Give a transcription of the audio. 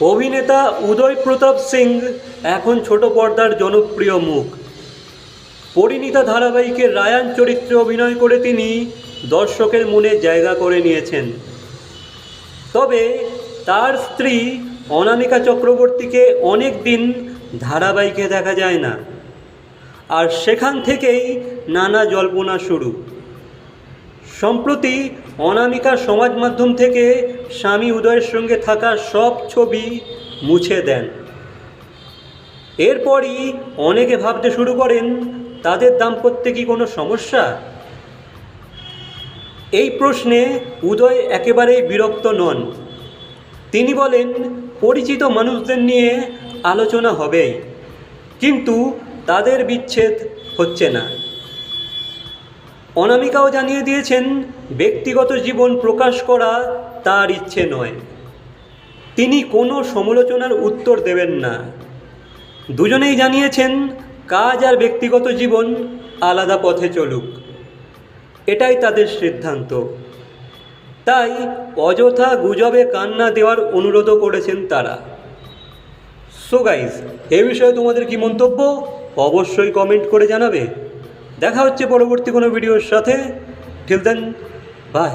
অভিনেতা উদয় প্রতাপ সিং এখন ছোট পর্দার জনপ্রিয় মুখ। পরিণীতা ধারাবাহিকের রায়ান চরিত্রে অভিনয় করে তিনি দর্শকের মনে জায়গা করে নিয়েছেন। তবে তার স্ত্রী অনামিকা চক্রবর্তীকে অনেক দিন ধারাবাহিকে দেখা যায় না। আর সেখান থেকেই নানা জল্পনা শুরু। সম্প্রতি অনামিকা সমাজ মাধ্যম থেকে স্বামী উদয়ের সঙ্গে থাকা সব ছবি মুছে দেন। এরপরই অনেকে ভাবতে শুরু করেন, তাদের দাম্পত্যে কি কোনো সমস্যা? এই প্রশ্নে উদয় একেবারেই বিরক্ত নন। তিনি বলেন, পরিচিত মানুষদের নিয়ে আলোচনা হবেই, কিন্তু তাদের বিচ্ছেদ হচ্ছে না। অনামিকাও জানিয়ে দিয়েছেন, ব্যক্তিগত জীবন প্রকাশ করা তার ইচ্ছে নয়। তিনি কোনো সমালোচনার উত্তর দেবেন না। দুজনেই জানিয়েছেন, কাজ আর ব্যক্তিগত জীবন আলাদা পথে চলুক। এটাই তাদের সিদ্ধান্ত। তাই অযথা গুজবে কান্না দেওয়ার অনুরোধও করেছেন তারা। সো গাইজ এ বিষয়ে তোমাদের কি মন্তব্য? অবশ্যই কমেন্ট করে জানাবে। দেখা হচ্ছে পরবর্তী কোনো ভিডিওর সাথে। Till then by